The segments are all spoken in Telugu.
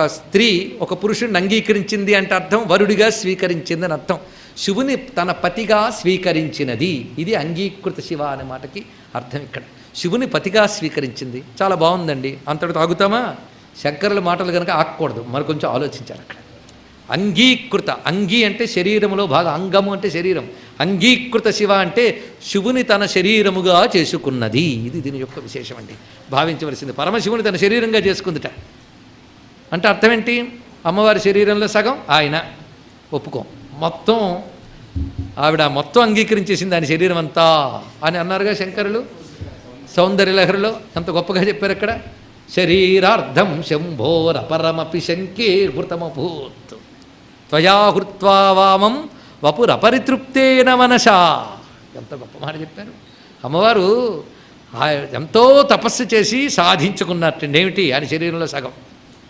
ఒక స్త్రీ ఒక పురుషుడిని అంగీకరించింది అంటే అర్థం వరుడిగా స్వీకరించింది అని అర్థం. శివుని తన పతిగా స్వీకరించినది. ఇది అంగీకృత శివ అనే మాటకి అర్థం ఇక్కడ. శివుని పతిగా స్వీకరించింది. చాలా బాగుందండి. అంతటి తాగుతామా? శంకరుల మాటలు కనుక ఆకూడదు మరి కొంచెం ఆలోచించాలి అక్కడ. అంగీకృత. అంగీ అంటే శరీరములో బాగా అంగము అంటే శరీరం. అంగీకృత శివ అంటే శివుని తన శరీరముగా చేసుకున్నది. ఇది దీని యొక్క విశేషం అండి భావించవలసింది. పరమశివుని తన శరీరంగా చేసుకుందిట. అంటే అర్థం ఏంటి అమ్మవారి శరీరంలో సగం ఆయన. ఒప్పుకోం. మొత్తం ఆవిడ మొత్తం అంగీకరించేసింది ఆయన శరీరం అంతా అని అన్నారుగా శంకరులు? సౌందర్యలహరిలో ఎంత గొప్పగా చెప్పారు అక్కడ? శరీరార్థం శంభోర పరమపి శంకే హృతమభూత్ త్వయా హృత్వా వామం వపురపరితృప్తేన మనస. ఎంత గొప్ప మాట చెప్పారు. అమ్మవారు ఎంతో తపస్సు చేసి సాధించుకున్నట్టండి ఏమిటి? ఆయన శరీరంలో సగం.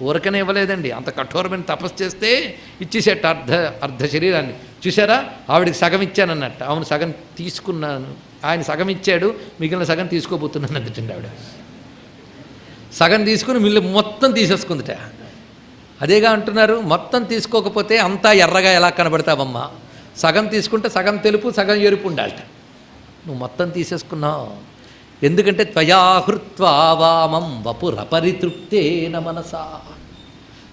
ఊరకనే ఇవ్వలేదండి. అంత కఠోరమైన తపస్సు చేస్తే ఇచ్చేసేట అర్ధ అర్ధ శరీరాన్ని. చూసారా ఆవిడికి సగం ఇచ్చానన్నట్టు. అవును సగం తీసుకున్నాను. ఆయన సగం ఇచ్చాడు మిగిలిన సగం తీసుకోబోతున్నాను అందుటండి ఆవిడ. సగం తీసుకుని మిల్లు మొత్తం తీసేసుకుందిట. అదేగా అంటున్నారు మొత్తం తీసుకోకపోతే అంతా ఎర్రగా ఎలా కనబడతావమ్మ? సగం తీసుకుంటే సగం తెలుపు సగం ఎరుపు ఉండాలట. నువ్వు మొత్తం తీసేసుకున్నావు. ఎందుకంటే త్వయాహృత్వా వామం వపురపరితృప్తేన మనసా.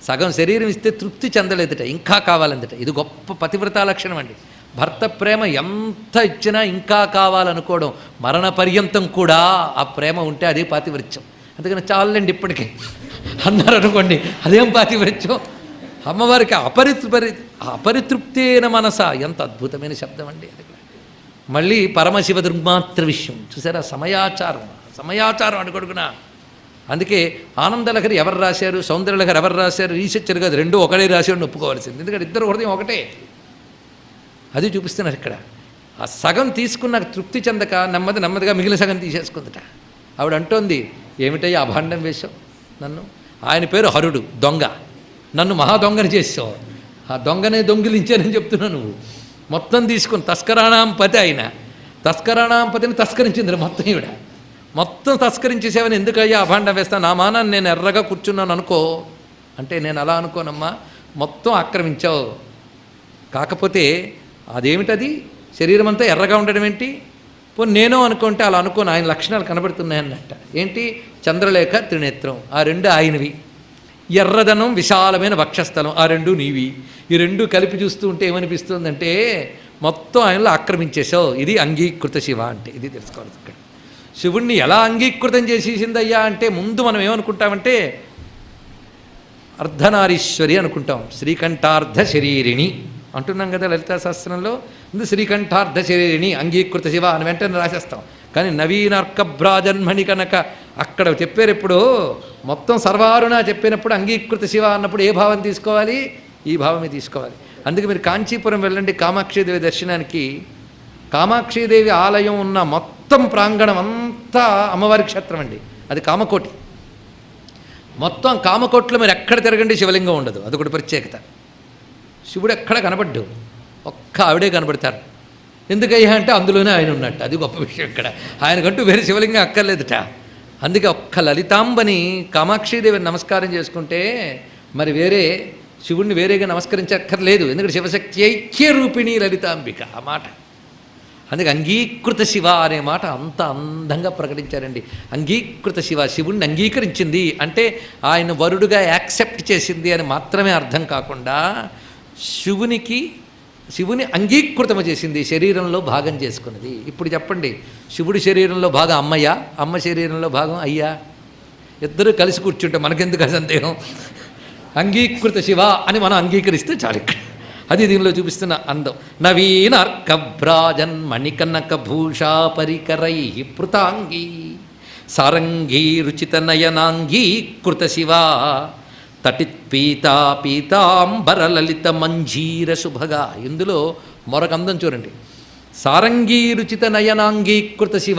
సగం శరీరం ఇస్తే తృప్తి చెందలేదట ఇంకా కావాలందట. ఇది గొప్ప పతివ్రత లక్షణం అండి. భర్త ప్రేమ ఎంత ఇచ్చినా ఇంకా కావాలనుకోవడం మరణ పర్యంతం కూడా ఆ ప్రేమ ఉంటే అదే పాతివృత్యం అందుకని చాలండి ఇప్పటికే. అన్నారు అనుకోండి అదేం పాతివృత్యం అమ్మవారికి అపరితృపరి అపరితృప్తేన మనస. ఎంత అద్భుతమైన శబ్దం అండి అది. మళ్ళీ పరమశివ దుర్మాత్ర విషయం. చూసారా? సమయాచారం. సమయాచారం అడుగడుగునా అందుకే ఆనందలహరి ఎవరు రాశారు? సౌందర్యలహరి ఎవరు రాశారు? రీసెర్చర్ కాదు రెండు ఒకటే రాశాడు ఒప్పుకోవాల్సింది. ఎందుకంటే ఇద్దరు హృదయం ఒకటే. అది చూపిస్తున్నారు ఇక్కడ. ఆ సగం తీసుకున్న తృప్తి చెందక నెమ్మది నెమ్మదిగా మిగిలిన సగం తీసేసుకుందట. ఆవిడ అంటోంది ఏమిటయ్యా అభాండం వేశావు నన్ను? ఆయన పేరు హరుడు దొంగ. నన్ను మహా దొంగని చేసావు ఆ దొంగనే దొంగిలించానని చెప్తున్నావు నువ్వు. మొత్తం తీసుకుని తస్కరాణాం పతి ఆయన. తస్కరాణాం పతిని తస్కరించింది మొత్తం ఈవిడ. మొత్తం తస్కరించేసేవని ఎందుకయ్యా అభాండం వేస్తా? నా మానాన్ని నేను ఎర్రగా కూర్చున్నాను అనుకో. అంటే నేను అలా అనుకోనమ్మా. మొత్తం ఆక్రమించావు. కాకపోతే అదేమిటది? శరీరం అంతా ఎర్రగా ఉండడం ఏంటి? పోనీ నేను అనుకుంటే అలా అనుకోను. ఆయన లక్షణాలు కనబడుతున్నాయన్నట్ట. ఏంటి? చంద్రలేఖ త్రినేత్రం. ఆ రెండు ఆయనవి. ఎర్రదనం విశాలమైన వక్షస్థలం. ఆ రెండు నీవి. ఈ రెండు కలిపి చూస్తూ ఉంటే ఏమనిపిస్తుందంటే మొత్తం ఆయనలో ఆక్రమించేశావు ఇది అంగీకృత శివ అంటే ఇది తెలుసుకోవాలి ఇక్కడ. శివుణ్ణి ఎలా అంగీకృతం చేసేసిందయ్యా అంటే ముందు మనం ఏమనుకుంటామంటే అర్ధనారీశ్వరి అనుకుంటాం శ్రీకంఠార్ధ శరీరిణి. అంటున్నాం కదా లలితా శాస్త్రంలో ముందు శ్రీకంఠార్ధ శరీరిణి అంగీకృత శివ అని వెంటనే రాసేస్తాం. కానీ నవీనార్కభ్రాజన్మణి కనుక అక్కడ చెప్పారు ఎప్పుడు మొత్తం సర్వారుణ చెప్పినప్పుడు అంగీకృత శివ అన్నప్పుడు ఏ భావం తీసుకోవాలి? ఈ భావమే తీసుకోవాలి. అందుకే మీరు కాంచీపురం వెళ్ళండి కామాక్షిదేవి దర్శనానికి. కామాక్షిదేవి ఆలయం ఉన్న మొత్తం ప్రాంగణం అంతా అమ్మవారి క్షేత్రం అండి. అది కామకోటి. మొత్తం కామకోట్లో మీరు ఎక్కడ తిరగండి శివలింగం ఉండదు. అది ఒకటి ప్రత్యేకత. శివుడు ఎక్కడ కనబడ్డు ఒక్క ఆవిడే కనబడతారు ఎందుకయ్యా అంటే అందులోనే ఆయన ఉన్నట్టు. అది గొప్ప విషయం ఇక్కడ. ఆయనకంటూ వేరే శివలింగం అక్కర్లేదుట. అందుకే ఒక్క లలితాంబని కామాక్షిదేవిని నమస్కారం చేసుకుంటే మరి వేరే శివుణ్ణి వేరేగా నమస్కరించక్కర్లేదు. ఎందుకంటే శివశక్తి ఐక్య రూపిణి లలితాంబిక ఆ మాట. అందుకే అంగీకృత శివ అనే మాట అంత అందంగా ప్రకటించారండి. అంగీకృత శివ శివుణ్ణి అంగీకరించింది అంటే ఆయన వరుడుగా యాక్సెప్ట్ చేసింది అని మాత్రమే అర్థం కాకుండా శివునికి శివుని అంగీకృతము చేసింది శరీరంలో భాగం చేసుకున్నది. ఇప్పుడు చెప్పండి శివుడి శరీరంలో భాగం అమ్మయ్య అమ్మ శరీరంలో భాగం అయ్యా? ఇద్దరు కలిసి కూర్చుంటే మనకెందుకు సందేహం? అంగీకృత శివ అని మనం అంగీకరిస్తే చాలు ఇక్కడ. అది దీనిలో చూపిస్తున్న అందం. నవీన అర్కభ్రాజన్ మణికనక భూషా పరికరై పృతాంగీ సారంగీ రుచిత నయనాంగీ కృత శివ. తటిత్ పీతా పీతాంబర లలిత మంజీర శుభగా. ఇందులో మరొక అందం చూడండి. సారంగీ రుచిత నయనాంగీకృత శివ.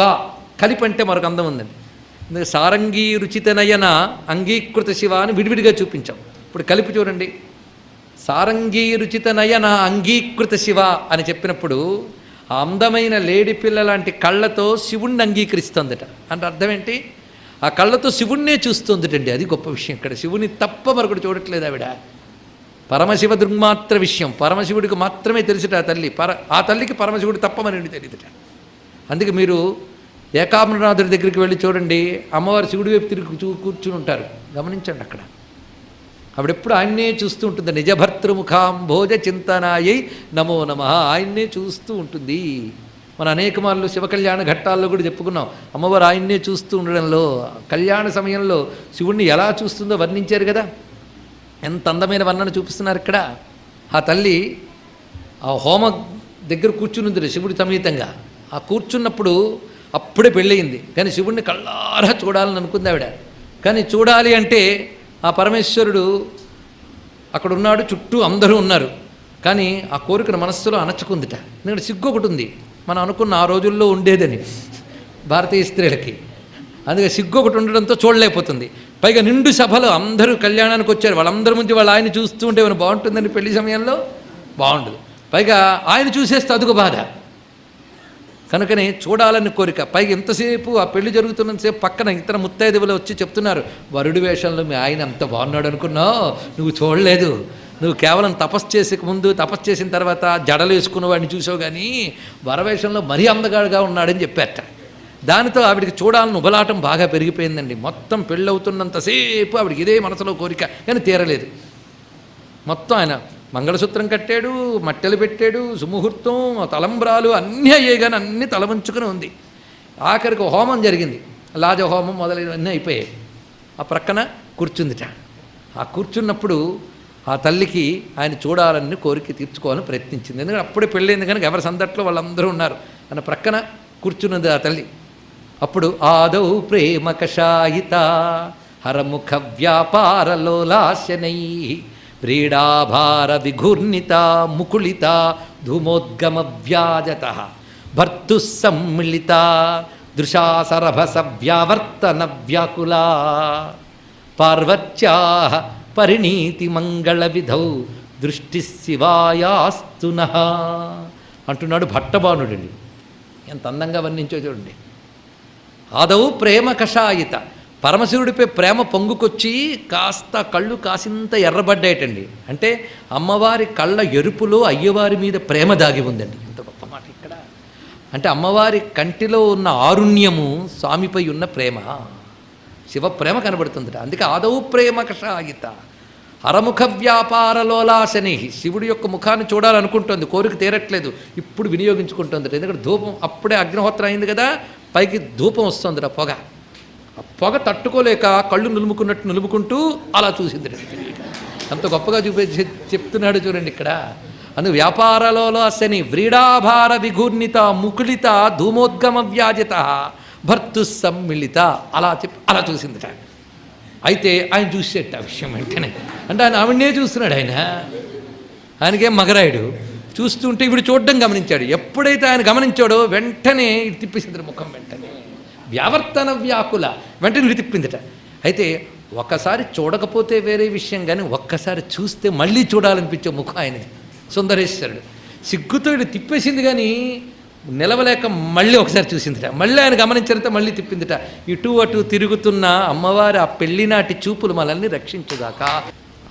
కలిపంటే మరొక అందం ఉందండి. సారంగీ రుచిత నయన అంగీకృత శివ అని విడివిడిగా చూపించాం. ఇప్పుడు కలిపి చూడండి. సారంగీ రుచిత నయన అంగీకృత శివ అని చెప్పినప్పుడు ఆ అందమైన లేడి పిల్ల లాంటి కళ్ళతో శివుణ్ణి అంగీకరిస్తుందట. అంటే అర్థం ఏంటి? ఆ కళ్ళతో శివుణ్ణే చూస్తుందిటండి. అది గొప్ప విషయం ఇక్కడ. శివుని తప్ప మరొకటి చూడట్లేదు ఆవిడ. పరమశివ దృగ్మాత్ర విషయం. పరమశివుడికి మాత్రమే తెలుసుట ఆ తల్లి. పర ఆ తల్లికి పరమశివుడు తప్ప మరి తెలియదుట. అందుకే మీరు ఏకామ్రనాథుడి దగ్గరికి వెళ్ళి చూడండి. అమ్మవారు శివుడి వైపు తిరిగి చూ కూర్చుని ఉంటారు. గమనించండి అక్కడ. ఆవిడెప్పుడు ఆయన్నే చూస్తూ ఉంటుంది. నిజభర్తృముఖాంభోజ చింతనాయై నమో నమ. ఆయన్నే చూస్తూ ఉంటుంది. మన అనేక మార్లు శివ కళ్యాణ ఘట్టాల్లో కూడా చెప్పుకున్నాం. అమ్మవారు ఆయన్నే చూస్తూ ఉండడంలో కళ్యాణ సమయంలో శివుణ్ణి ఎలా చూస్తుందో వర్ణించారు కదా. ఎంత అందమైన వర్ణన చూపిస్తున్నారు ఇక్కడ. ఆ తల్లి ఆ హోమ దగ్గర కూర్చుని శివుడి సమీతంగా. ఆ కూర్చున్నప్పుడు అప్పుడే పెళ్ళయింది. కానీ శివుణ్ణి కళ్ళారా చూడాలని అనుకుంది ఆవిడ. కానీ చూడాలి అంటే ఆ పరమేశ్వరుడు అక్కడ ఉన్నాడు చుట్టూ అందరూ ఉన్నారు. కానీ ఆ కోరికను మనస్సులో అణచుకుందిట ఎందుకంటే సిగ్గు ఒకటి ఉంది. మనం అనుకున్న ఆ రోజుల్లో ఉండేదని భారతీయ స్త్రీలకి. అందుకే సిగ్గు ఒకటి ఉండడంతో చూడలేకపోతుంది. పైగా నిండు సభలో అందరూ కళ్యాణానికి వచ్చారు. వాళ్ళందరి ముందు వాళ్ళు ఆయన చూస్తూ ఉంటే ఏమైనా బాగుంటుందని పెళ్ళి సమయంలో? బాగుండదు. పైగా ఆయన చూసేస్తే అదుగు బాధ. కనుకనే చూడాలని కోరిక. పైగా ఎంతసేపు ఆ పెళ్ళి జరుగుతున్నంతసేపు పక్కన ఇతర ముత్తైదువులు వచ్చి చెప్తున్నారు వరుడి వేషంలో మీ ఆయన అంత బాగున్నాడు అనుకున్నావు నువ్వు చూడలేదు. నువ్వు కేవలం తపస్సు చేసే ముందు తపస్సు చేసిన తర్వాత జడలు వేసుకున్న వాడిని చూసావు కానీ వరవేషంలో మరీ అందగాడుగా ఉన్నాడని చెప్పారట. దానితో ఆవిడికి చూడాలని ఉబలాటం బాగా పెరిగిపోయిందండి. మొత్తం పెళ్ళవుతున్నంతసేపు ఆవిడికి ఇదే మనసులో కోరిక. కానీ తీరలేదు. మొత్తం ఆయన మంగళసూత్రం కట్టాడు మట్టెలు పెట్టాడు సుముహూర్తం తలంబ్రాలు అన్నీ అయ్యాయి కానీ అన్నీ తలవంచుకుని ఉంది. ఆఖరికి హోమం జరిగింది. లాజ హోమం మొదలైనవన్నీ అయిపోయాయి. ఆ ప్రక్కన కూర్చుందిట. ఆ కూర్చున్నప్పుడు ఆ తల్లికి ఆయన చూడాలని కోరిక తీర్చుకోవాలని ప్రయత్నించింది. ఎందుకంటే అప్పుడే పెళ్ళైంది కనుక ఎవరి సందట్లో వాళ్ళందరూ ఉన్నారు. ఆయన ప్రక్కన కూర్చున్నది ఆ తల్లి. అప్పుడు ఆదౌ ప్రేమ కషాయిత హరముఖ వ్యాపారలోలాశనై ప్రీడాభార విఘూర్ణిత ముకుళిత ధూమోద్గమ వ్యాజత భర్తు సమ్మిళిత దృశాసరభస వ్యావర్తన వ్యాకులా పార్వత్యా పరిణీతి మంగళ విధౌ దృష్టి శివాయాస్తున అంటున్నాడు భట్టబాణుడండి ఎంత అందంగా వర్ణించో చూడండి. ఆదౌ ప్రేమ కషాయిత పరమశివుడిపై ప్రేమ పొంగుకొచ్చి కాస్త కళ్ళు కాసింత ఎర్రబడ్డాయటండి. అంటే అమ్మవారి కళ్ళ ఎరుపులో అయ్యవారి మీద ప్రేమ దాగి ఉందండి. ఎంత గొప్ప మాట ఇక్కడ. అంటే అమ్మవారి కంటిలో ఉన్న ఆరుణ్యము స్వామిపై ఉన్న ప్రేమ. శివ ప్రేమ కనబడుతుందట. అందుకే ఆదవు ప్రేమ కషాయిత. హరముఖ వ్యాపారలోలాశని శివుడి యొక్క ముఖాన్ని చూడాలనుకుంటుంది. కోరిక తీరట్లేదు. ఇప్పుడు వినియోగించుకుంటుంది ఎందుకంటే ధూపం అప్పుడే అగ్నిహోత్రం అయింది కదా. పైకి ధూపం వస్తుంది పొగ. పొగ తట్టుకోలేక కళ్ళు నులుముకున్నట్టు నులుముకుంటూ అలా చూసింది అంత గొప్పగా చూపే చెప్తున్నాడు చూడండి ఇక్కడ. అను వ్యాపారాలలో అసని వ్రీడాభార విఘూర్ణిత ముకుళిత ధూమోద్గమ వ్యాజిత భర్తు సమ్మిళిత అలా చెప్పి అలా చూసిందిట. అయితే ఆయన చూసేట ఆ విషయం వెంటనే. అంటే ఆయన ఆవిడనే చూస్తున్నాడు ఆయన. ఆయనకేం మగరాయుడు. చూస్తుంటే ఇప్పుడు చూడడం గమనించాడు. ఎప్పుడైతే ఆయన గమనించాడో వెంటనే తిప్పేసింది ముఖం వెంటనే. వ్యావర్తన వ్యాకుల. వెంటనే ఇటు తిప్పిందిట. అయితే ఒకసారి చూడకపోతే వేరే విషయం కానీ ఒక్కసారి చూస్తే మళ్ళీ చూడాలనిపించే ముఖం ఆయనది. సుందరేశ్వరుడు. సిగ్గుతో ఇటు తిప్పేసింది కానీ నిలవలేక మళ్ళీ ఒకసారి చూసిందిట. మళ్ళీ ఆయన గమనించినంత మళ్ళీ తిప్పిందిట. ఇటు అటు తిరుగుతున్న అమ్మవారి ఆ పెళ్ళినాటి చూపులు మనల్ని రక్షించుగాక.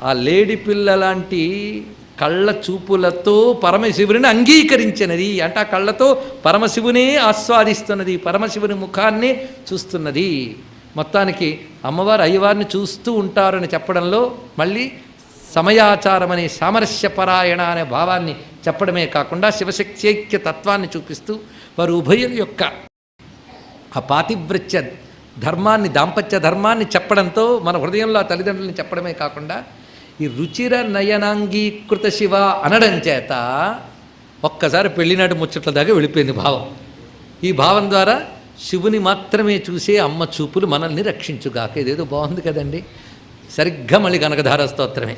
ఆ లేడి పిల్ల లాంటి కళ్ళ చూపులతో పరమశివుని అంగీకరించినది. అంటే ఆ కళ్ళతో పరమశివునే ఆస్వాదిస్తున్నది పరమశివుని ముఖాన్ని చూస్తున్నది. మొత్తానికి అమ్మవారు అయ్యవారిని చూస్తూ ఉంటారని చెప్పడంలో మళ్ళీ సమయాచారం అనే సామరస్యపరాయణ అనే భావాన్ని చెప్పడమే కాకుండా శివశక్త్యైక్య తత్వాన్ని చూపిస్తూ వారు ఉభయుల యొక్క ఆ పాతివ్రత్య ధర్మాన్ని దాంపత్య ధర్మాన్ని చెప్పడంతో మన హృదయంలో ఆ చెప్పడమే కాకుండా ఈ రుచిర నయనాంగీకృత శివ అనడం చేత ఒక్కసారి పెళ్ళినాటి ముచ్చట్ల దాకా వెళ్ళిపోయింది భావం. ఈ భావం ద్వారా శివుని మాత్రమే చూసే అమ్మ చూపులు మనల్ని రక్షించుగాక. ఇదేదో బాగుంది కదండి. సరిగ్గా మళ్ళీ కనకధార స్తోత్రమే.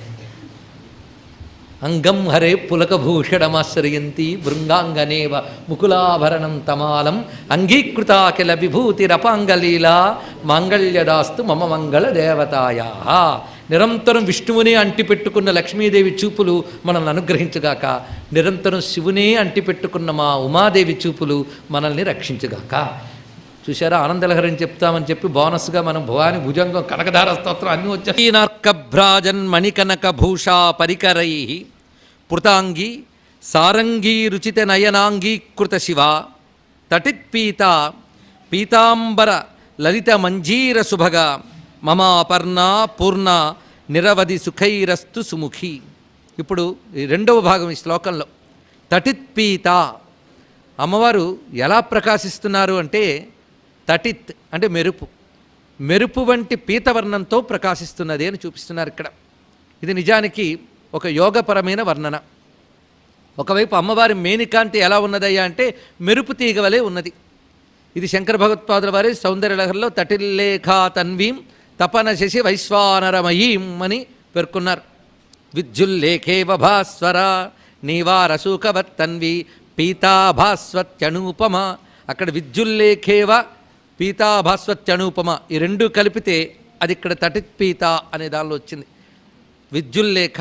అంగం హరే పులకభూషణమాశ్రయంతి భృంగాంగనేవ ముకులాభరణం తమాలం అంగీకృతాకిల విభూతిరపాంగలీలా మాంగళ్యదాస్తు మమ మంగళ దేవతాయా నిరంతరం విష్ణువునే అంటిపెట్టుకున్న లక్ష్మీదేవి చూపులు మనల్ని అనుగ్రహించుగాక. నిరంతరం శివునే అంటిపెట్టుకున్న మా ఉమాదేవి చూపులు మనల్ని రక్షించుగాక. చూసారా ఆనందలహరిని చెప్తామని చెప్పి బోనస్గా మనం భవాని భుజంగం కనకధార స్తోత్రం అన్నీ వచ్చాయి. మణికనక భూషా పరికరై పృతాంగి సారంగీ రుచిత నయనాంగీకృత శివ తటిత్పీత పీతాంబర లలిత మంజీర శుభగ మమ అపర్ణ పూర్ణ నిరవధి సుఖైరస్తు సుముఖి. ఇప్పుడు ఈ రెండవ భాగం ఈ శ్లోకంలో తటిత్పీత అమ్మవారు ఎలా ప్రకాశిస్తున్నారు అంటే తటిత్ అంటే మెరుపు. మెరుపు వంటి పీతవర్ణంతో ప్రకాశిస్తున్నది అని చూపిస్తున్నారు ఇక్కడ. ఇది నిజానికి ఒక యోగపరమైన వర్ణన. ఒకవైపు అమ్మవారి మేనికాంతి ఎలా ఉన్నదయ్యా అంటే మెరుపు తీగ వలె ఉన్నది. ఇది శంకర భగవత్పాదుల వారి సౌందర్యలహరిలో తటిల్లేఖా తన్వీం తపన శశి వైశ్వానరమయీం అని పేర్కొన్నారు. విద్యుల్లేఖేవ భాస్వర నీవారసూకవత్తన్వి పీతాభాస్వత్యనూపమ. అక్కడ విద్యుల్లేఖేవ పీతాభాస్వత్యనూపమ ఈ రెండు కలిపితే అది ఇక్కడ తటిత్పీత అనే దానిలో వచ్చింది. విద్యుల్లేఖ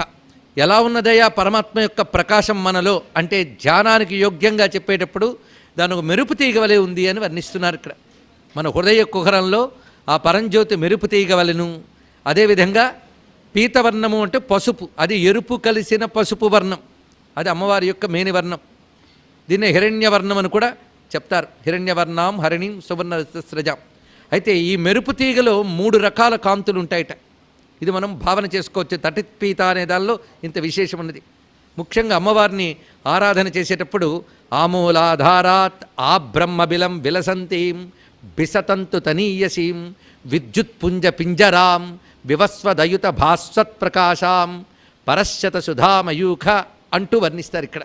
ఎలా ఉన్నదయ్యా పరమాత్మ యొక్క ప్రకాశం మనలో? అంటే ధ్యానానికి యోగ్యంగా చెప్పేటప్పుడు దాని ఒక మెరుపు తీగ వలె ఉంది అని వర్ణిస్తున్నారు ఇక్కడ. మన హృదయ కుహరంలో ఆ పరంజ్యోతి మెరుపు తీగ వలెను. అదేవిధంగా పీతవర్ణము అంటే పసుపు అది ఎరుపు కలిసిన పసుపు వర్ణం. అది అమ్మవారి యొక్క మేని వర్ణం దీన్ని హిరణ్యవర్ణం అని కూడా చెప్తారు. హిరణ్యవర్ణం హరిణి సువర్ణ సృజాం అయితే ఈ మెరుపు తీగలో మూడు రకాల కాంతులు ఉంటాయట. ఇది మనం భావన చేసుకోవచ్చు. తటిత్పీత అనే దానిలో ఇంత విశేషం ఉన్నది. ముఖ్యంగా అమ్మవారిని ఆరాధన చేసేటప్పుడు ఆమూలాధారాత్ ఆ బ్రహ్మబిలం విలసంతీం బిసతంతు తనీయసీం విద్యుత్పుంజ పింజరాం వివస్వదయుత భాస్వత్ ప్రకాశాం పరశ్చత సుధామయూఖ అంటూ వర్ణిస్తారు ఇక్కడ.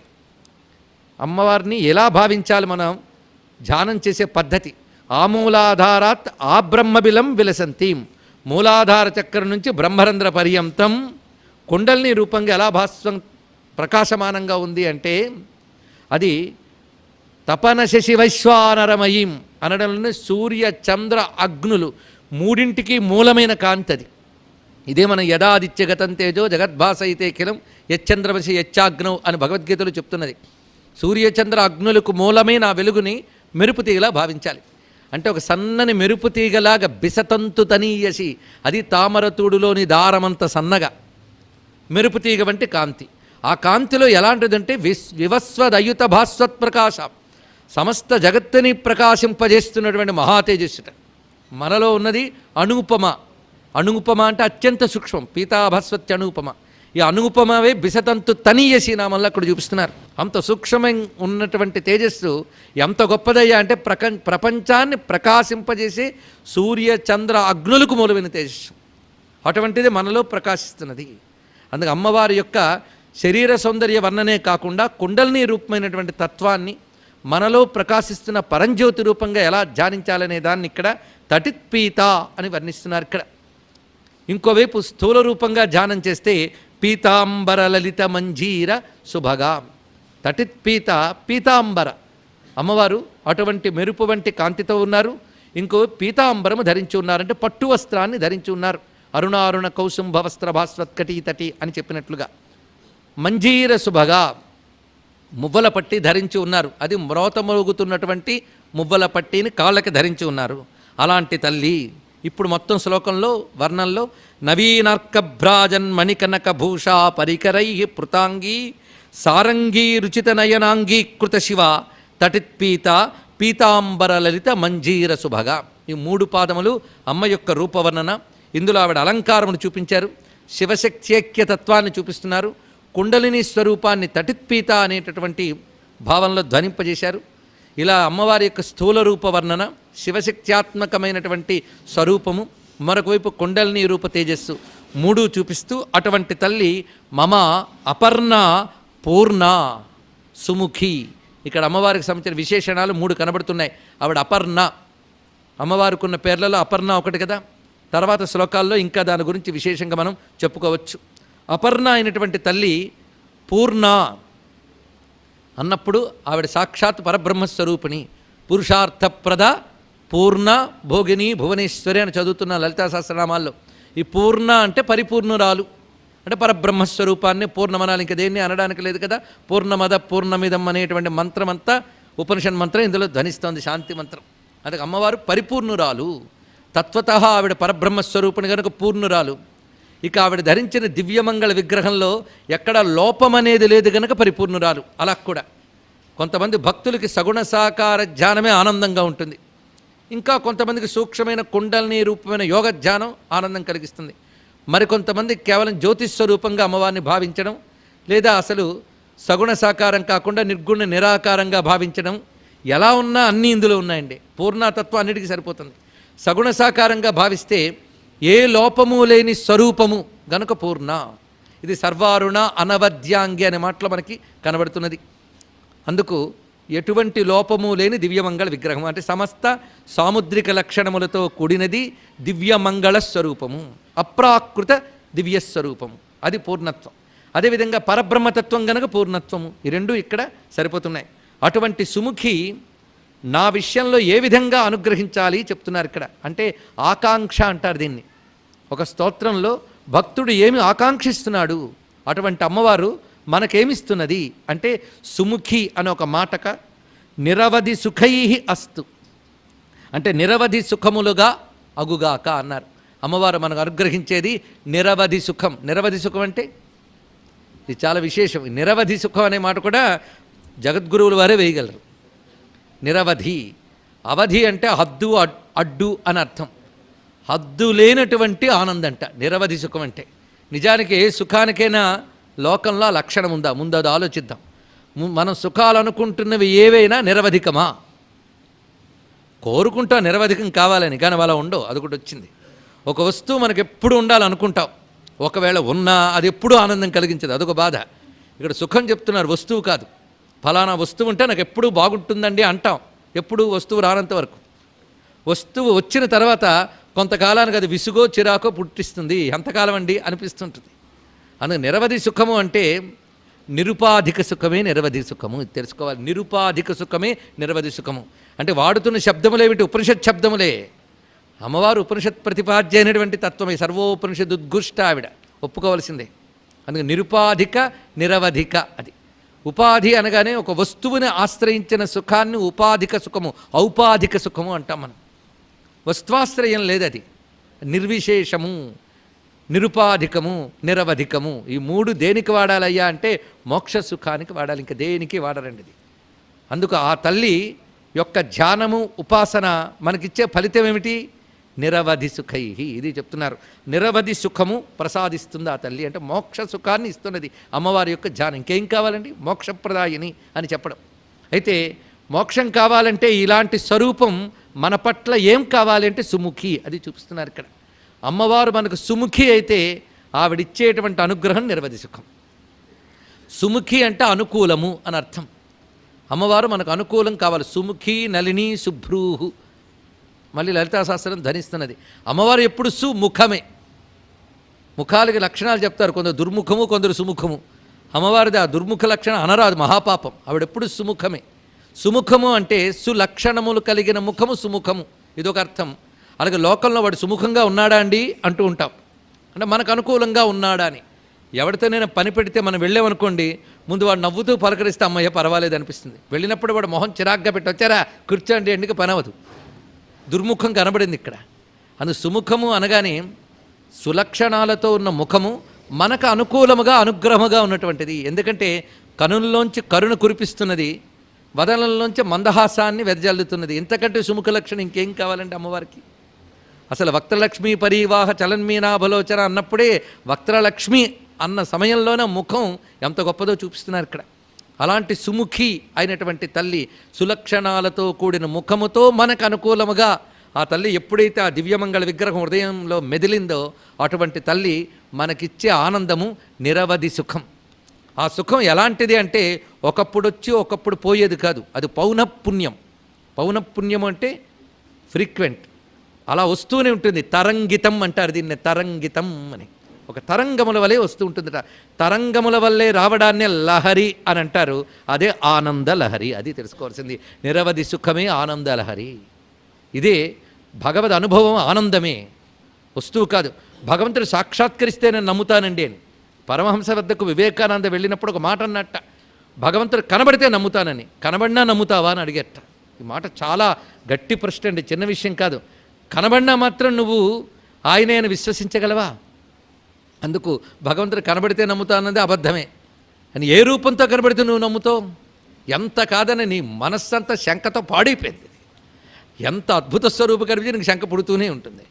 అమ్మవారిని ఎలా భావించాలి మనం? ధ్యానం చేసే పద్ధతి. ఆమూలాధారాత్ ఆ బ్రహ్మబిలం విలసంతీం. మూలాధార చక్రం నుంచి బ్రహ్మరంధ్ర పర్యంతం కుండల్ని రూపంగా ఎలా భాస్వం ప్రకాశమానంగా ఉంది అంటే అది తపన శశి వైశ్వానరమయీం అనడంలోనే సూర్య చంద్ర అగ్నులు మూడింటికి మూలమైన కాంతది ఇదే మన యథాదిత్యగతం తేజో జగద్భాసైతే కిలం యచ్చంద్రవశి యచ్చాగ్నౌ అని భగవద్గీతలో చెప్తున్నది. సూర్యచంద్ర అగ్నులకు మూలమైన ఆ వెలుగుని మెరుపు తీగలా భావించాలి. అంటే ఒక సన్నని మెరుపు తీగలాగా బిసతంతు తనీయసి అది తామరతూడులోని దారమంత సన్నగా. మెరుపు తీగ వంటి కాంతి. ఆ కాంతిలో ఎలాంటిదంటే విస్ వివస్వదయుత భాస్వత్ ప్రకాశం సమస్త జగత్తుని ప్రకాశింపజేస్తున్నటువంటి మహాతేజస్సుట. మనలో ఉన్నది అనూపమ అనూపమ అంటే అత్యంత సూక్ష్మం. పీతాభస్వత్ అనూపమ ఈ అనుపమవే బిసతంతు తనీయసి నామల్లా అక్కడ చూపిస్తున్నారు. అంత సూక్ష్మం ఉన్నటువంటి తేజస్సు ఎంత గొప్పదయ్యా అంటే ప్రక ప్రపంచాన్ని ప్రకాశింపజేసి సూర్య చంద్ర అగ్నులకు మూలమైన తేజస్సు. అటువంటిది మనలో ప్రకాశిస్తున్నది. అందుకే అమ్మవారి యొక్క శరీర సౌందర్య వర్ణనే కాకుండా కుండలిని రూపమైనటువంటి తత్వాన్ని మనలో ప్రకాశిస్తున్న పరంజ్యోతి రూపంగా ఎలా ధ్యానించాలనే దాన్ని ఇక్కడ తటిత్పీత అని వర్ణిస్తున్నారు ఇక్కడ. ఇంకోవైపు స్థూల రూపంగా ధ్యానం చేస్తే పీతాంబర లలిత మంజీర శుభగా తటిత్పీత పీతాంబర. అమ్మవారు అటువంటి మెరుపు వంటి కాంతితో ఉన్నారు. ఇంకో పీతాంబరము ధరించి ఉన్నారంటే పట్టు వస్త్రాన్ని ధరించి ఉన్నారు. అరుణారుణ కౌసుంభ వస్త్ర భాస్వత్కటి తటి అని చెప్పినట్లుగా. మంజీర శుభగా మువ్వల పట్టి ధరించి ఉన్నారు. అది మ్రోతమరుగుతున్నటువంటి మువ్వల పట్టిని కాళ్ళకి ధరించి ఉన్నారు. అలాంటి తల్లి ఇప్పుడు మొత్తం శ్లోకంలో వర్ణంలో నవీనార్కభ్రాజన్ మణికనక భూషా పరికరై పృతాంగీ సారంగీ రుచిత నయనాంగీకృత శివ తటిత్పీత పీతాంబర లలిత మంజీర శుభగా ఈ మూడు పాదములు అమ్మ యొక్క రూపవర్ణన. ఇందులో ఆవిడ అలంకారమును చూపించారు. శివశక్త్యైక్య తత్వాన్ని చూపిస్తున్నారు. కుండలిని స్వరూపాన్ని తటిత్పీత అనేటటువంటి భావంలో ధ్వనింపజేశారు. ఇలా అమ్మవారి యొక్క స్థూల రూప వర్ణన శివశక్త్యాత్మకమైనటువంటి స్వరూపము మరొకవైపు కొండల్ని రూప తేజస్సు మూడు చూపిస్తూ అటువంటి తల్లి మమ అపర్ణ పూర్ణ సుముఖి. ఇక్కడ అమ్మవారికి సంబంధించిన విశేషణాలు మూడు కనబడుతున్నాయి. ఆవిడ అపర్ణ. అమ్మవారికున్న పేర్లలో అపర్ణ ఒకటి కదా. తర్వాత శ్లోకాల్లో ఇంకా దాని గురించి విశేషంగా మనం చెప్పుకోవచ్చు. అపర్ణ అయినటువంటి తల్లి పూర్ణ. అన్నప్పుడు ఆవిడ సాక్షాత్ పరబ్రహ్మస్వరూపిణి పురుషార్థప్రద పూర్ణ భోగిని భువనేశ్వరి అని చదువుతున్న లలితా సహస్రనామాల్లో. ఈ పూర్ణ అంటే పరిపూర్ణురాలు. అంటే పరబ్రహ్మస్వరూపాన్ని పూర్ణమనాలి. ఇంకా దేన్ని అనడానికి లేదు కదా? పూర్ణమద పూర్ణమిదం అనేటువంటి మంత్రం అంతా ఉపనిషత్ మంత్రం ఇందులో ధ్వనిస్తోంది శాంతి మంత్రం. అందుకే అమ్మవారు పరిపూర్ణురాలు. తత్వత ఆవిడ పరబ్రహ్మస్వరూపిణి కనుక పూర్ణురాలు. ఇక ఆవిడ ధరించిన దివ్యమంగళ విగ్రహంలో ఎక్కడ లోపం అనేది లేదు కనుక పరిపూర్ణురాలు. అలా కూడా. కొంతమంది భక్తులకి సగుణ సాకార ధ్యానమే ఆనందంగా ఉంటుంది. ఇంకా కొంతమందికి సూక్ష్మమైన కుండల్ని రూపమైన యోగ ధ్యానం ఆనందం కలిగిస్తుంది. మరికొంతమంది కేవలం జ్యోతిస్వరూపంగా అమ్మవారిని భావించడం లేదా అసలు సగుణ సాకారం కాకుండా నిర్గుణ నిరాకారంగా భావించడం ఎలా ఉన్నా అన్నీ ఇందులో ఉన్నాయండి. పూర్ణతత్వం అన్నిటికీ సరిపోతుంది. సగుణ సాకారంగా భావిస్తే ఏ లోపము లేని స్వరూపము గనుక పూర్ణ. ఇది సర్వారుణ అనవద్యాంగి అనే మాటలో మనకి కనబడుతున్నది. అందుకు ఎటువంటి లోపము లేని దివ్యమంగళ విగ్రహం అంటే సమస్త సాముద్రిక లక్షణములతో కూడినది దివ్యమంగళ స్వరూపము. అప్రాకృత దివ్యస్వరూపము అది పూర్ణత్వం. అదేవిధంగా పరబ్రహ్మతత్వం గనక పూర్ణత్వము. ఈ రెండు ఇక్కడ సరిపోతున్నాయి. అటువంటి సుముఖి నా విషయంలో ఏ విధంగా అనుగ్రహించాలి చెప్తున్నారు ఇక్కడ. అంటే ఆకాంక్ష అంటారు దీన్ని. ఒక స్తోత్రంలో భక్తుడు ఏమి ఆకాంక్షిస్తున్నాడు? అటువంటి అమ్మవారు మనకేమిస్తున్నది? అంటే సుముఖి అనే ఒక మాటక నిరవధి సుఖై అస్తు. అంటే నిరవధి సుఖములుగా అగుగాక అన్నారు. అమ్మవారు మనకు అనుగ్రహించేది నిరవధి సుఖం. నిరవధి సుఖం అంటే? ఇది చాలా విశేషం. నిరవధి సుఖం అనే మాట కూడా జగద్గురువుల వారే వేయగలరు. నిరవధి. అవధి అంటే హద్దు అడ్డు అని అర్థం. హద్దు లేనటువంటి ఆనందంట నిరవధి సుఖం అంటే. నిజానికి ఏ సుఖానికైనా లోకంలో లక్షణం ఉందా? ముందు అది ఆలోచిద్దాం. మనం సుఖాలు అనుకుంటున్నవి ఏవైనా నిరవధికమా? కోరుకుంటా నిరవధికం కావాలని కానీ అలా ఉండవు. అది కూడా వచ్చింది. ఒక వస్తువు మనకు ఎప్పుడు ఉండాలనుకుంటాం. ఒకవేళ ఉన్నా అది ఎప్పుడూ ఆనందం కలిగించదు. అదొక బాధ. ఇక్కడ సుఖం చెప్తున్నారు వస్తువు కాదు. ఫలానా వస్తువు ఉంటే నాకు ఎప్పుడూ బాగుంటుందండి అంటాం. ఎప్పుడు వస్తువు రానంత వరకు. వస్తువు వచ్చిన తర్వాత కొంతకాలానికి అది విసుగో చిరాకో పుట్టిస్తుంది. ఎంతకాలం అండి అనిపిస్తుంటుంది. అందుకు నిరవధి సుఖము అంటే నిరుపాధిక సుఖమే నిరవధి సుఖము. తెలుసుకోవాలి. నిరుపాధిక సుఖమే నిరవధి సుఖము. అంటే వాడుతున్న శబ్దములేమిటి? ఉపనిషత్ శబ్దములే. అమ్మవారు ఉపనిషత్ ప్రతిపాద్య అయినటువంటి తత్వమే. సర్వోపనిషద్ ఉద్ఘుష్ట ఆవిడ. ఒప్పుకోవాల్సిందే. అందుకే నిరుపాధిక నిరవధిక అది. ఉపాధి అనగానే ఒక వస్తువుని ఆశ్రయించిన సుఖాన్ని ఉపాధిక సుఖము ఔపాధిక సుఖము అంటాం మనం. వస్త్వాశ్రయం లేదది. నిర్విశేషము నిరుపాధికము నిరవధికము. ఈ మూడు దేనికి వాడాలయ్యా అంటే మోక్ష సుఖానికి వాడాలి. ఇంకా దేనికి వాడరండి ఇది అందుకు ఆ తల్లి యొక్క ధ్యానము ఉపాసన మనకిచ్చే ఫలితం ఏమిటి నిరవధి సుఖై. ఇది చెప్తున్నారు. నిరవధి సుఖము ప్రసాదిస్తుంది ఆ తల్లి? అంటే మోక్ష సుఖాన్ని ఇస్తున్నది అమ్మవారి యొక్క ధ్యానం. ఇంకేం కావాలండి? మోక్షప్రదాయిని అని చెప్పడం. అయితే మోక్షం కావాలంటే ఇలాంటి స్వరూపం మన పట్ల ఏం కావాలంటే సుముఖి అది చూపిస్తున్నారు ఇక్కడ. అమ్మవారు మనకు సుముఖి అయితే ఆవిడిచ్చేటువంటి అనుగ్రహం నిరవధి సుఖం. సుముఖి అంటే అనుకూలము అని అర్థం. అమ్మవారు మనకు అనుకూలం కావాలి. సుముఖి నలిని శుభ్రూహు మళ్ళీ లలితాశాస్త్రం ధనిస్తున్నది అమ్మవారు ఎప్పుడు సుముఖమే. ముఖాలకి లక్షణాలు చెప్తారు. కొందరు దుర్ముఖము కొందరు సుముఖము. అమ్మవారిది ఆ దుర్ముఖ లక్షణం అనరాదు మహాపాపం. ఆవిడెప్పుడు సుముఖమే. సుముఖము అంటే సులక్షణములు కలిగిన ముఖము సుముఖము. ఇదొక అర్థం. అలాగే లోకంలో వాడు సుముఖంగా ఉన్నాడా అండి అంటూ ఉంటాం. అంటే మనకు అనుకూలంగా ఉన్నాడా అని. ఎవరితోనైనా పని పెడితే మనం వెళ్ళామనుకోండి ముందు వాడు నవ్వుతూ పలకరిస్తే అమ్మయ్య పర్వాలేదు అనిపిస్తుంది. వెళ్ళినప్పుడు వాడు మొహం చిరాగ్గా పెట్టి వచ్చారా? కూర్చోండి ఎందుకు పని అవ్వదు? దుర్ముఖం కనబడింది ఇక్కడ. అందు సుముఖము అనగానే సులక్షణాలతో ఉన్న ముఖము మనకు అనుకూలముగా అనుగ్రహముగా ఉన్నటువంటిది. ఎందుకంటే కనుల్లోంచి కరుణ కురిపిస్తున్నది వదనంలోంచి మందహాసాన్ని వెదజల్లుతున్నది. ఇంతకంటే సుముఖ లక్షణం ఇంకేం కావాలంటే అమ్మవారికి? అసలు వక్తలక్ష్మి పరివాహ చలన్మీనాభలోచన అన్నప్పుడే వక్తలక్ష్మి అన్న సమయంలోనే ముఖం ఎంత గొప్పదో చూపిస్తున్నారు ఇక్కడ. అలాంటి సుముఖి అయినటువంటి తల్లి సులక్షణాలతో కూడిన ముఖముతో మనకు అనుకూలముగా ఆ తల్లి ఎప్పుడైతే ఆ దివ్యమంగళ విగ్రహం హృదయంలో మెదిలిందో అటువంటి తల్లి మనకిచ్చే ఆనందము నిరవధి సుఖం. ఆ సుఖం ఎలాంటిది అంటే ఒకప్పుడు వచ్చి ఒకప్పుడు పోయేది కాదు. అది పౌనఃపుణ్యం. పౌనఃపుణ్యం అంటే ఫ్రీక్వెంట్. అలా వస్తూనే ఉంటుంది. తరంగితం అంటారు దీన్ని తరంగితం అని. ఒక తరంగముల వలె వస్తూ ఉంటుందట. తరంగముల వల్లే రావడాన్నే లహరి అని అంటారు. అదే ఆనంద లహరి అది తెలుసుకోవాల్సింది. నిరవధి సుఖమే ఆనంద లహరి. ఇదే భగవద్ అనుభవం ఆనందమే. వస్తువు కాదు భగవంతుడు సాక్షాత్కరిస్తే నేను నమ్ముతానండి అని. పరమహంస వద్దకు వివేకానంద వెళ్ళినప్పుడు ఒక మాట అన్నట్ట. భగవంతుడు కనబడితే నమ్ముతానని. కనబడినా నమ్ముతావా అని అడిగట్ట ఈ మాట చాలా గట్టి ప్రశ్న అండి చిన్న విషయం కాదు. కనబడినా మాత్రం నువ్వు ఆయనే విశ్వసించగలవా? అందుకు భగవంతుడు కనబడితే నమ్ముతా అన్నది అబద్ధమే. అని ఏ రూపంతో కనబడితే నువ్వు నమ్ముతావు? ఎంత కాదని నీ మనస్సంతా శంకతో పాడైపోయింది. ఎంత అద్భుత స్వరూపం కనిపించి నీకు శంక పుడుతూనే ఉంటుంది.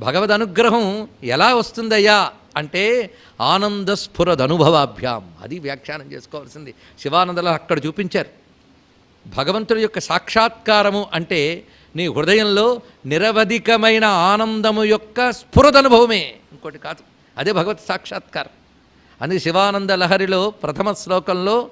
భగవద్ అనుగ్రహం ఎలా వస్తుందయ్యా అంటే ఆనంద స్ఫురద్ అనుభవాభ్యాం. అది వ్యాఖ్యానం చేసుకోవాల్సింది. శివానందలో అక్కడ చూపించారు. భగవంతుడి యొక్క సాక్షాత్కారము అంటే నీ హృదయంలో నిరవధికమైన ఆనందము యొక్క స్ఫురదనుభవమే ఇంకోటి కాదు. అదే భగవత్ సాక్షాత్కారం. అందుకే శివానంద లహరిలో ప్రథమ శ్లోకంలో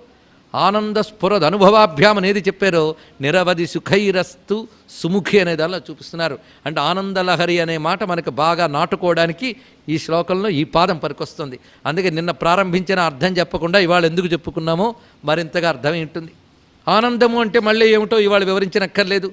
ఆనంద స్ఫురద్ అనుభవాభ్యాం అనేది చెప్పారో. నిరవధి సుఖైరస్తు సుముఖి అనే దానిలో చూపిస్తున్నారు. అంటే ఆనందలహరి అనే మాట మనకు బాగా నాటుకోవడానికి ఈ శ్లోకంలో ఈ పాదం పనికొస్తుంది. అందుకే నిన్న ప్రారంభించిన అర్థం చెప్పకుండా ఇవాళ ఎందుకు చెప్పుకున్నామో మరింతగా అర్థమై ఉంటుంది. ఆనందము అంటే మళ్ళీ ఏమిటో ఇవాళ వివరించనక్కర్లేదు.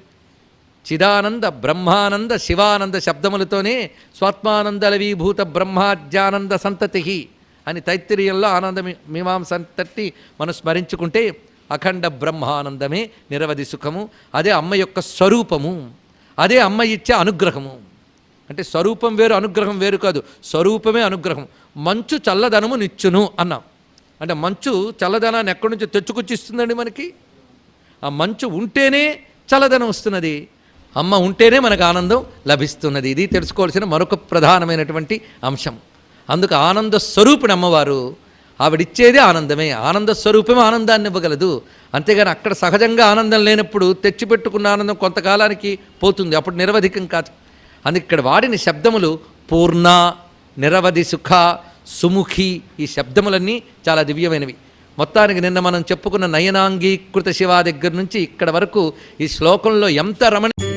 చిదానంద బ్రహ్మానంద శివానంద శబ్దములతోనే స్వాత్మానందలవీభూత బ్రహ్మాజ్యానంద సంతతి అని తైత్తిరీయంలో ఆనంద మీ- మీమాంసంతటి మనం స్మరించుకుంటే అఖండ బ్రహ్మానందమే నిరవధి సుఖము అదే అమ్మ యొక్క స్వరూపము అదే అమ్మ ఇచ్చే అనుగ్రహము. అంటే స్వరూపం వేరు అనుగ్రహం వేరు కాదు స్వరూపమే అనుగ్రహం. మంచు చల్లదనము నిచ్చును అన్నాం. అంటే మంచు చల్లదనాన్ని ఎక్కడి నుంచి తెచ్చుకొచ్చి ఇస్తుందండి మనకి? ఆ మంచు ఉంటేనే చల్లదనం వస్తున్నది. అమ్మ ఉంటేనే మనకు ఆనందం లభిస్తున్నది. ఇది తెలుసుకోవాల్సిన మరొక ప్రధానమైనటువంటి అంశం. అందుకు ఆనంద స్వరూపిణి అమ్మవారు ఆవిడిచ్చేది ఆనందమే. ఆనంద స్వరూపమే ఆనందాన్ని ఇవ్వగలదు. అంతేగాని అక్కడ సహజంగా ఆనందం లేనప్పుడు తెచ్చిపెట్టుకున్న ఆనందం కొంతకాలానికి పోతుంది. అప్పుడు నిరవధికం కాదు. అందుకు ఇక్కడ వాడిన శబ్దములు పూర్ణ నిరవధి సుఖ సుముఖి ఈ శబ్దములన్నీ చాలా దివ్యమైనవి. మొత్తానికి నిన్న మనం చెప్పుకున్న నయనాంగీకృత శివ దగ్గర నుంచి ఇక్కడ వరకు ఈ శ్లోకంలో ఎంత రమణి